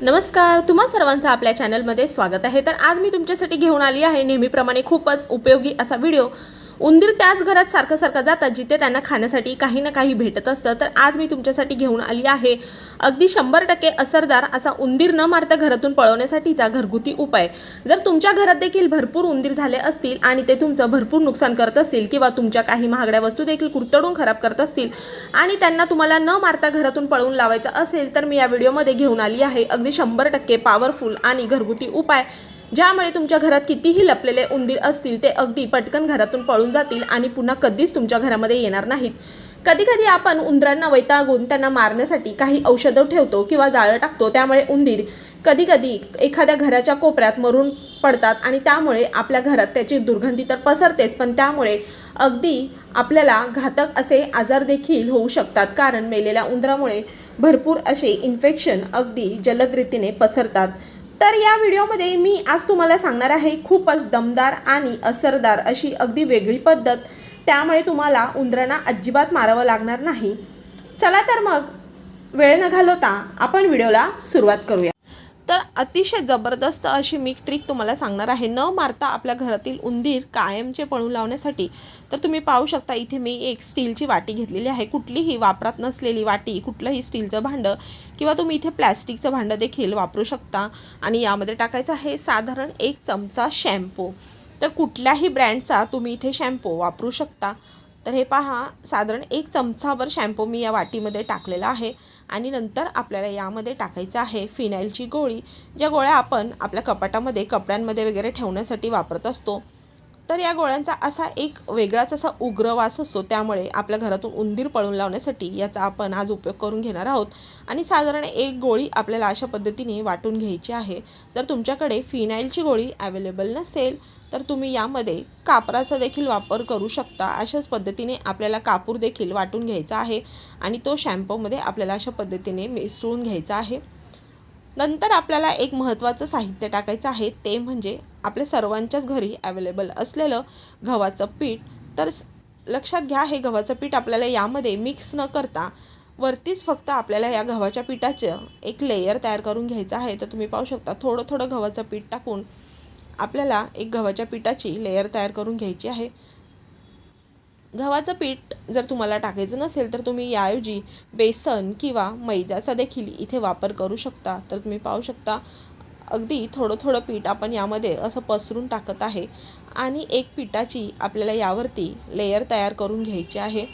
नमस्कार तुम्हा सर्वांचं आपल्या चॅनलमध्ये स्वागत आहे. तर आज मी तुमच्यासाठी घेऊन आली आहे नेहमीप्रमाणे खूपच उपयोगी असा व्हिडिओ उंदीर त्याच घरात सारखं सारखं जातात जिथे त्यांना खाण्यासाठी काही ना काही भेटत असतं. तर आज मी तुमच्यासाठी घेऊन आली आहे. अगदी शंभर टक्के असरदार असा उंदीर न मारता घरातून पळवण्यासाठीचा घरगुती उपाय. जर तुमच्या घरात देखील भरपूर उंदीर झाले असतील आणि ते तुमचं भरपूर नुकसान करत असतील किंवा तुमच्या काही महागड्या वस्तू देखील कुरतडून खराब करत असतील आणि त्यांना तुम्हाला न मारता घरातून पळवून लावायचं असेल तर मी या व्हिडिओमध्ये घेऊन आली आहे. अगदी शंभर टक्के पॉवरफुल आणि घरगुती उपाय. ज्यामुळे तुमच्या घरात कितीही लपलेले उंदीर असतील ते अगदी पटकन घरातून पळून जातील आणि पुन्हा कधीच तुमच्या घरामध्ये येणार नाहीत. कधी कधी आपण उंदरांना वैतागून त्यांना मारण्यासाठी काही औषधं ठेवतो किंवा जाळं टाकतो त्यामुळे उंदीर कधी कधी एखाद्या घराच्या कोपऱ्यात मरून पडतात आणि त्यामुळे आपल्या घरात त्याची दुर्गंधी तर पसरतेच पण त्यामुळे अगदी आपल्याला घातक असे आजार देखील होऊ शकतात. कारण मेलेल्या उंदरामुळे भरपूर असे इन्फेक्शन अगदी जलद रीतीने पसरतात. तर या व्हिडिओमध्ये मी आज तुम्हाला सांगणार आहे खूपच दमदार आणि असरदार अशी अगदी वेगळी पद्धत. त्यामुळे तुम्हाला उंदरांना अजिबात मारावं लागणार नाही. चला तर मग वेळ न घालवता आपण व्हिडिओला सुरुवात करूया. तर अतिशय जबरदस्त अशी मी ट्रिक तुम्हाला सांगणार आहे. न मारता आपल्या घरातील उंदीर कायमचे पळून लावण्यासाठी तर तुम्ही पाहू शकता इथे मी एक स्टीलची वाटी घेतलेली आहे. कुठलीही वापरात नसलेली वाटी कुठलंही स्टीलचं भांडं किंवा तुम्ही इथे प्लॅस्टिकचं भांडं देखील वापरू शकता. आणि यामध्ये टाकायचं आहे साधारण एक चमचा शॅम्पू. तर कुठल्याही ब्रँडचा तुम्ही इथे शॅम्पू वापरू शकता. तर हे पहा साधारण एक चमचाभर शॅम्पू मी या वाटीमध्ये टाकलेला आहे आणि नंतर आपल्याला यामध्ये टाकायचं आहे फिनाईलची गोळी ज्या गोळ्या आपण आपल्या कपाटामध्ये कपड्यांमध्ये वगैरे ठेवण्यासाठी वापरत असतो. तर या गोळ्यांचा असा एक वेगळाच असा उग्र वास असतो. त्यामुळे आपल्या घरातून उंदीर पळून लावण्यासाठी याचा आपण आज उपयोग करून घेणार आहोत. आणि साधारण एक गोळी आपल्याला अशा पद्धतीने वाटून घ्यायची आहे. जर तुमच्याकडे फिनाईलची गोळी अवेलेबल नसेल तर तुम्ही यामध्ये कापराचा देखील वापर करू शकता. अशाच पद्धतीने आपल्याला कापूर देखील वाटून घ्यायचा आहे आणि तो शॅम्पूमध्ये आपल्याला अशा पद्धतीने मिसळून घ्यायचा आहे. नंतर आपल्याला एक महत्त्वाचं साहित्य टाकायचं आहे. ते म्हणजे आपल्या सर्वांच्याच घरी अवेलेबल असलेलं गव्हाचं पीठ. तर लक्षात घ्या हे गव्हाचं पीठ आपल्याला यामध्ये मिक्स न करता वरतीच फक्त आपल्याला या गव्हाच्या पिठाचं एक लेयर तयार करून घ्यायचं आहे. तर तुम्ही पाहू शकता थोडं थोडं गव्हाचं पीठ टाकून आपल्याला एक गव्हाच्या पिठाची लेयर तयार करून घ्यायची आहे. गव्हाचं पीठ जर तुम्हाला टाकायचं नसेल तर तुम्ही याऐवजी बेसन किंवा मैद्याचा देखील इथे वापर करू शकता. तर तुम्ही पाहू शकता अगदी थोडं थोडं पीठ आपण यामध्ये असं पसरून टाकत आहे आणि एक पिठाची आपल्याला यावरती लेयर तयार करून घ्यायची आहे.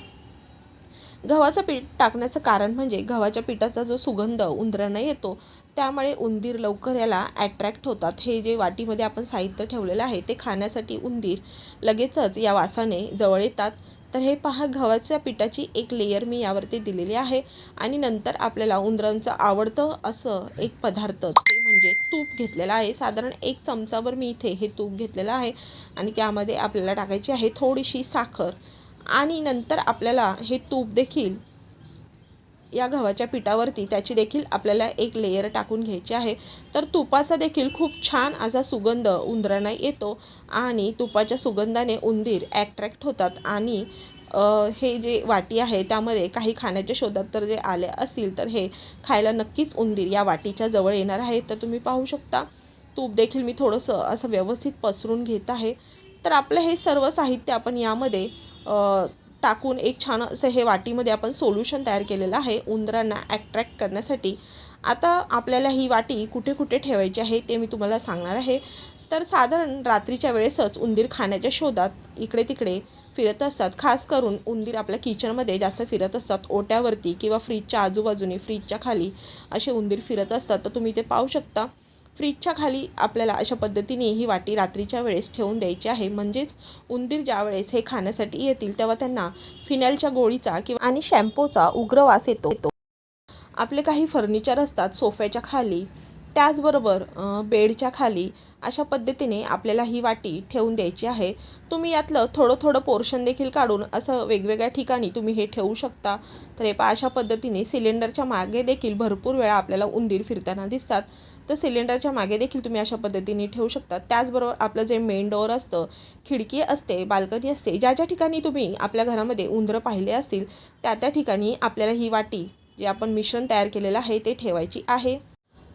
गव्हाचं पीठ टाकण्याचं कारण म्हणजे गव्हाच्या पिठाचा जो सुगंध उंदरांना येतो त्यामुळे उंदीर लवकर याला ॲट्रॅक्ट होतात. हे जे वाटीमध्ये आपण साहित्य ठेवलेलं आहे ते खाण्यासाठी उंदीर लगेचच या वासाने जवळ येतात. तर हे पहा गव्हाच्या पिठाची एक लेयर मी यावरती दिलेली आहे आणि नंतर आपल्याला उंदरांचं आवडतं असं एक पदार्थ ते म्हणजे तूप घेतलेलं आहे. साधारण एक चमचावर मी इथे हे तूप घेतलेलं आहे आणि त्यामध्ये आपल्याला टाकायची आहे थोडीशी साखर आणि नंतर आपल्याला हे तूप देखील या गव्हाच्या पिठावरती त्याची देखील आपल्याला एक लेयर टाकून घ्यायची आहे. तर तुपाचा देखील खूप छान असा सुगंध उंदरांना येतो आणि तुपाच्या सुगंधाने उंदीर ॲट्रॅक्ट होतात आणि हे जे वाटी आहे त्यामध्ये काही खाण्याच्या शोधात तर जे आले असतील तर हे खायला नक्कीच उंदीर या वाटीच्या जवळ येणार आहे. तर तुम्ही पाहू शकता तूप देखील मी थोडंसं असं व्यवस्थित पसरून घेत आहे. तर आपलं हे सर्व साहित्य आपण यामध्ये टाकून एक छान असं हे वाटीमध्ये आपण सोल्युशन तयार केलेलं आहे उंदरांना ॲट्रॅक्ट करण्यासाठी. आता आपल्याला ही वाटी कुठे कुठे ठेवायची आहे ते मी तुम्हाला सांगणार आहे. तर साधारण रात्रीच्या वेळेसच उंदीर खाण्याच्या शोधात इकडे तिकडे फिरत असतात. खास करून उंदीर आपल्या किचनमध्ये जास्त फिरत असतात. ओट्यावरती किंवा फ्रीजच्या आजूबाजूने फ्रीजच्या खाली असे उंदीर फिरत असतात. तर तुम्ही ते पाहू शकता. फ्रीजच्या खाली आपल्याला अशा पद्धतीने ही वाटी रात्रीच्या वेळेस ठेवून द्यायची आहे. म्हणजेच उंदीर ज्या वेळेस हे खाण्यासाठी येतील तेव्हा त्यांना फिनॅलच्या गोळीचा किंवा आणि शॅम्पूचा उग्र वास येतो. आपले काही फर्निचर असतात सोफ्याच्या खाली. त्याचबरोबर बेडच्या खाली अशा पद्धतीने आपल्याला ही वाटी ठेवून द्यायची आहे. तुम्ही यातलं थोडं थोडं पोर्शन देखील काढून असं वेगवेगळ्या ठिकाणी तुम्ही हे ठेवू शकता. तर हे अशा पद्धतीने सिलेंडरच्या मागे देखील भरपूर वेळा आपल्याला उंदीर फिरताना दिसतात. तर सिलेंडरच्या मागे देखील तुम्ही अशा पद्धतीने ठेवू शकता. त्याचबरोबर आपलं जे मेन डोअर असतं खिडकी असते बाल्कनी असते ज्या ज्या ठिकाणी तुम्ही आपल्या घरामध्ये उंदरं पाहिले असतील त्या त्या ठिकाणी आपल्याला ही वाटी जे आपण मिश्रण तयार केलेलं आहे ते ठेवायची आहे.